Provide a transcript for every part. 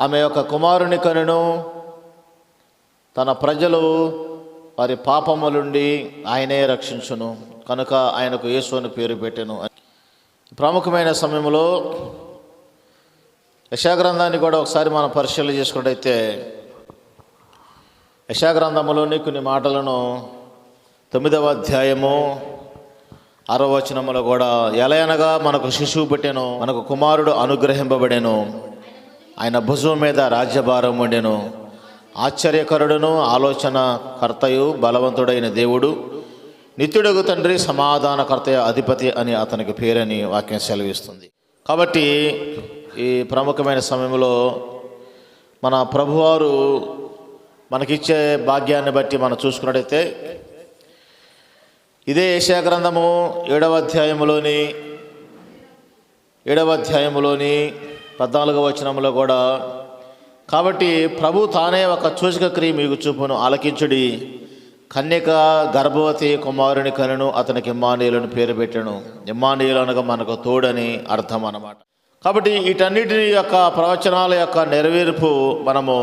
ఆమె యొక్క కుమారుని కనును. తన ప్రజలు వారి పాపముల నుండి ఆయనే రక్షించును. కనుక ఆయనకు యేసు అని పేరు పెట్టెను. ప్రముఖమైన సమయంలో యశాగ్రంథాన్ని కూడా ఒకసారి మనం పరిశీలన చేసుకున్నట్టయితే యశాగ్రంథములోని కొన్ని మాటలను తొమ్మిదవ అధ్యాయము అరవచనములో కూడా ఎలయనగా మనకు శిశువు పెట్టెను మనకు కుమారుడు అనుగ్రహింపబడెను. ఆయన భుజం మీద రాజ్యభారం ఉండెను. ఆశ్చర్యకరుడును ఆలోచన కర్తయు బలవంతుడైన దేవుడు. నిత్యుడగు తండ్రి సమాధానకర్తయ అధిపతి అని అతనికి పేరని వాక్యం సెలవిస్తుంది. కాబట్టి ఈ ప్రముఖమైన సమయంలో మన ప్రభువారు మనకిచ్చే భాగ్యాన్ని బట్టి మనం చూసుకున్నట్టయితే ఇదే ఏషియా గ్రంథము ఏడవ అధ్యాయములోని ఏడవ అధ్యాయములోని పద్నాలుగవ వచనంలో కూడా కాబట్టి ప్రభు తానే ఒక సూచక క్రియ మీకు చూపును ఆలకించుడి. కన్యక గర్భవతి కుమారుని కనును అతనికి ఇమ్మానీయులను పేరు పెట్టాను. ఇమ్మానీయులు అనగా మనకు తోడని అర్థం అన్నమాట. కాబట్టి వీటన్నిటి యొక్క ప్రవచనాల యొక్క నెరవేర్పు మనము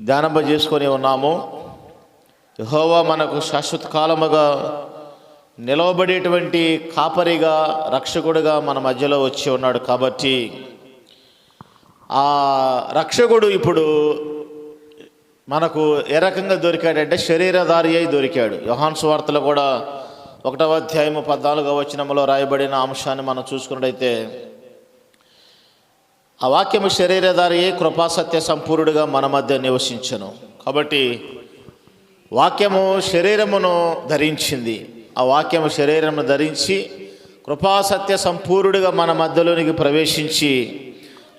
ధ్యానంప చేసుకొని ఉన్నాము. యహోవా మనకు శాశ్వత కాలముగా నిలవబడేటువంటి కాపరిగా రక్షకుడుగా మన మధ్యలో వచ్చి ఉన్నాడు కాబట్టి ఆ రక్షకుడు ఇప్పుడు మనకు ఏ రకంగా దొరికాడంటే శరీరధారి అయి దొరికాడు. యోహాన్ వార్తలు కూడా ఒకటవ అధ్యాయము పద్నాలుగవ వచనంలో రాయబడిన అంశాన్ని మనం చూసుకున్నట్టయితే ఆ వాక్యము శరీరధారి అయి కృపాసత్య సంపూర్ణుడిగా మన మధ్య నివసించను. కాబట్టి వాక్యము శరీరమును ధరించింది. ఆ వాక్యము శరీరమును ధరించి కృపాసత్య సంపూర్ణుడిగా మన మధ్యలోనికి ప్రవేశించి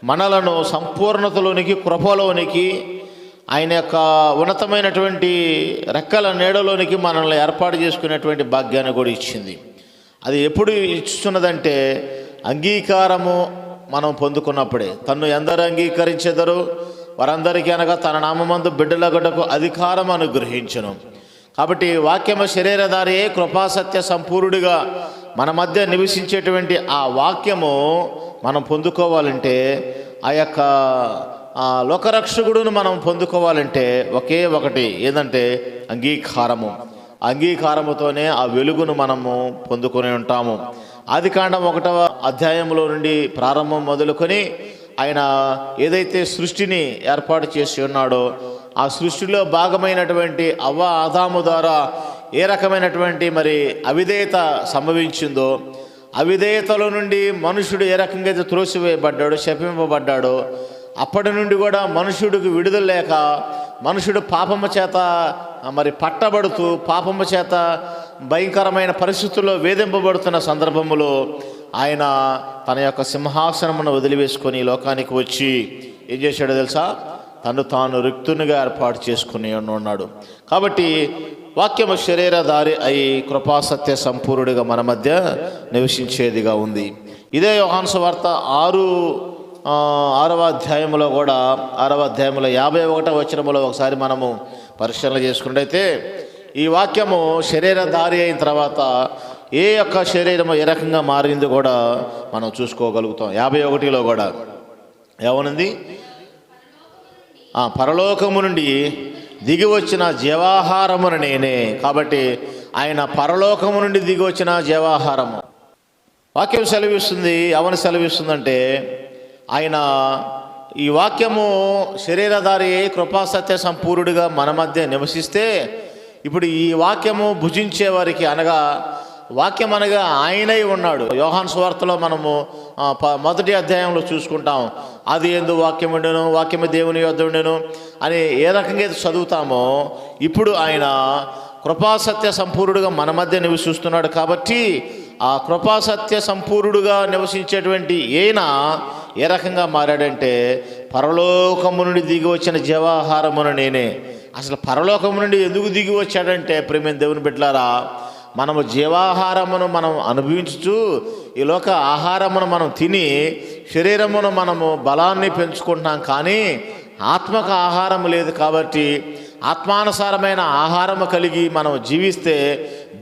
మనలను సంపూర్ణతలోనికి కృపలోనికి ఆయన యొక్క ఉన్నతమైనటువంటి రెక్కల నీడలోనికి మనల్ని ఏర్పాటు చేసుకునేటువంటి భాగ్యాన్ని కూడా ఇచ్చింది. అది ఎప్పుడు ఇస్తున్నదంటే అంగీకారము మనం పొందుకున్నప్పుడే. తను ఎందరు అంగీకరించెదరు? వారందరికీ అనగా తన నామందు బిడ్డలగడకు అధికారం అనుగ్రహించును. కాబట్టి వాక్యము శరీరధారి కృపాసత్య సంపూర్ణుడిగా మన మధ్య నివసించేటువంటి ఆ వాక్యము మనం పొందుకోవాలంటే ఆ యొక్క ఆ లోకరక్షకుడును మనం పొందుకోవాలంటే ఒకే ఒకటి ఏదంటే అంగీకారము. అంగీకారముతోనే ఆ వెలుగును మనము పొందుకొని ఉంటాము. ఆది కాండం ఒకటవ అధ్యాయంలో నుండి ప్రారంభం మొదలుకొని ఆయన ఏదైతే సృష్టిని ఏర్పాటు చేసి ఉన్నాడో ఆ సృష్టిలో భాగమైనటువంటి అవ్వ ఆదాము ద్వారా ఏ రకమైనటువంటి మరి అవిధేయత సంభవించిందో అవిధేయతలో నుండి మనుషుడు ఏ రకంగా అయితే త్రోసివేయబడ్డాడో శపింపబడ్డాడో అప్పటి నుండి కూడా మనుషుడికి విడుదల లేక మనుషుడు పాపము చేత మరి పట్టబడుతూ పాపము చేత భయంకరమైన పరిస్థితుల్లో వేధింపబడుతున్న సందర్భములో ఆయన తన యొక్క సింహాసనమును వదిలివేసుకొని లోకానికి వచ్చి ఏం చేశాడో తెలుసా? తను తాను రిక్తునిగా ఏర్పాటు చేసుకుని ఉన్నాడు. కాబట్టి వాక్యము శరీరధారి అయి కృపాసత్య సంపూర్ణుడిగా మన మధ్య నివసించేదిగా ఉంది. ఇదే యోహాను వార్త ఆరు ఆరవ అధ్యాయంలో కూడా ఆరవ అధ్యాయంలో యాభై ఒకటో వచనములో ఒకసారి మనము పరిశీలన చేసుకున్నట్టయితే ఈ వాక్యము శరీరధారి అయిన తర్వాత ఏ యొక్క శరీరము ఏ రకంగా మారింది కూడా మనం చూసుకోగలుగుతాం. యాభై ఒకటిలో కూడా ఏమనుంది? ఆ, పరలోకము నుండి దిగి వచ్చిన జీవాహారమును నేనే. కాబట్టి ఆయన పరలోకము నుండి దిగి వచ్చిన జీవాహారము. వాక్యం సెలవిస్తుంది. ఎవరిని సెలవిస్తుందంటే ఆయన ఈ వాక్యము శరీరధారి కృపాసత్య సంపూర్ణుడిగా మన మధ్య నివసిస్తే ఇప్పుడు ఈ వాక్యము భుజించే వారికి అనగా వాక్యం అనగా ఆయనై ఉన్నాడు. యోహాన్ స్వార్థలో మనము ప- మొదటి అధ్యాయంలో చూసుకుంటాం. అది ఎందు వాక్యం ఉండెను వాక్యము దేవుని యొద్ ఉండెను అని ఏ రకంగా అయితే చదువుతామో ఇప్పుడు ఆయన కృపాసత్య సంపూర్ణుడుగా మన మధ్య నివసిస్తున్నాడు కాబట్టి ఆ కృపాసత్య సంపూర్ణుడుగా నివసించేటువంటి ఈయన ఏ రకంగా మారాడంటే పరలోకము నుండి దిగి వచ్చిన జీవాహారమును నేనే. అసలు పరలోకము నుండి ఎందుకు దిగి వచ్చాడంటే ప్రేమ దేవుని బిడ్డలారా మనము జీవాహారమును మనం అనుభవించుచు ఈ లోక ఆహారమును మనం తిని శరీరమును మనము బలాన్ని పెంచుకుంటున్నాం కానీ ఆత్మక ఆహారం లేదు కాబట్టి ఆత్మానుసారమైన ఆహారము కలిగి మనం జీవిస్తే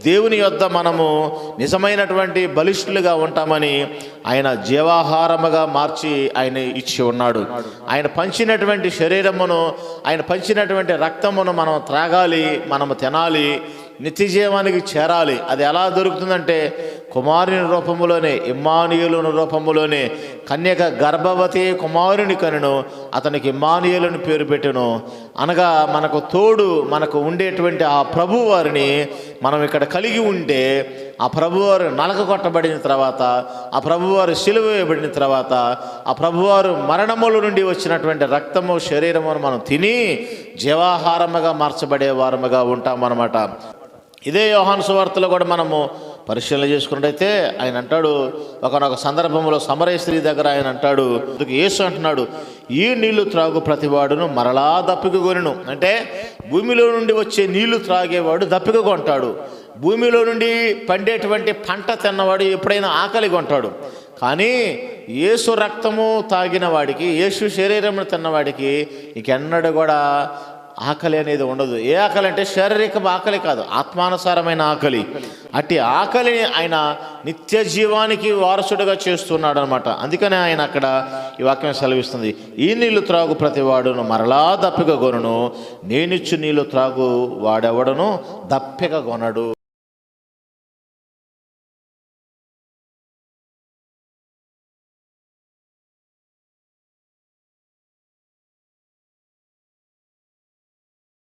దేవుని యొద్ద మనము నిజమైనటువంటి బలిష్ఠులుగా ఉంటామని ఆయన జీవాహారముగా మార్చి ఆయన ఇచ్చి ఉన్నాడు. ఆయన పంచినటువంటి శరీరమును ఆయన పంచినటువంటి రక్తమును మనం త్రాగాలి మనము తినాలి నిత్యజీవానికి చేరాలి. అది ఎలా దొరుకుతుందంటే కుమారుని రూపములోనే ఇమ్మానియులను రూపములోనే కన్యక గర్భవతి కుమారుని కనును అతనికి ఇమ్మానియులను పేరు పెట్టెను. అనగా మనకు తోడు మనకు ఉండేటువంటి ఆ ప్రభువారిని మనం ఇక్కడ కలిగి ఉంటే ఆ ప్రభువారు నలక కొట్టబడిన తర్వాత ఆ ప్రభువారు సిలువ వేయబడిన తర్వాత ఆ ప్రభువారు మరణముల నుండి వచ్చినటువంటి రక్తము శరీరమును మనం తిని జీవాహారముగా మార్చబడే వారముగా ఉంటామన్నమాట. ఇదే యోహాను సువార్తలో కూడా మనము పరిశీలన చేసుకున్నట్టయితే ఆయన అంటాడు ఒకనొక సందర్భంలో సమరయ స్త్రీ దగ్గర ఆయన అంటాడు అందుకు యేసు అంటున్నాడు ఈ నీళ్ళు త్రాగు ప్రతివాడును మరలా దప్పికగొనును. అంటే భూమిలో నుండి వచ్చే నీళ్ళు త్రాగేవాడు దప్పిక కొంటాడు భూమిలో నుండి పండేటువంటి పంట తిన్నవాడు ఎప్పుడైనా ఆకలి కొంటాడు. కానీ యేసు రక్తము తాగిన వాడికి యేసు శరీరం తిన్నవాడికి ఇకెన్నడూ కూడా ఆకలి అనేది ఉండదు. ఏ ఆకలి అంటే శారీరక ఆకలి కాదు ఆత్మానుసారమైన ఆకలి. అట్టి ఆకలిని ఆయన నిత్య జీవానికి వారసుడుగా చేస్తున్నాడు అనమాట అందుకనే ఆయన అక్కడ ఈ వాక్యం సెలవిస్తుంది. ఈ నీళ్ళు త్రాగు ప్రతివాడును మరలా దప్పిక కొనను నేనిచ్చు నీళ్ళు త్రాగు వాడెవడను? దప్పిక కొనడు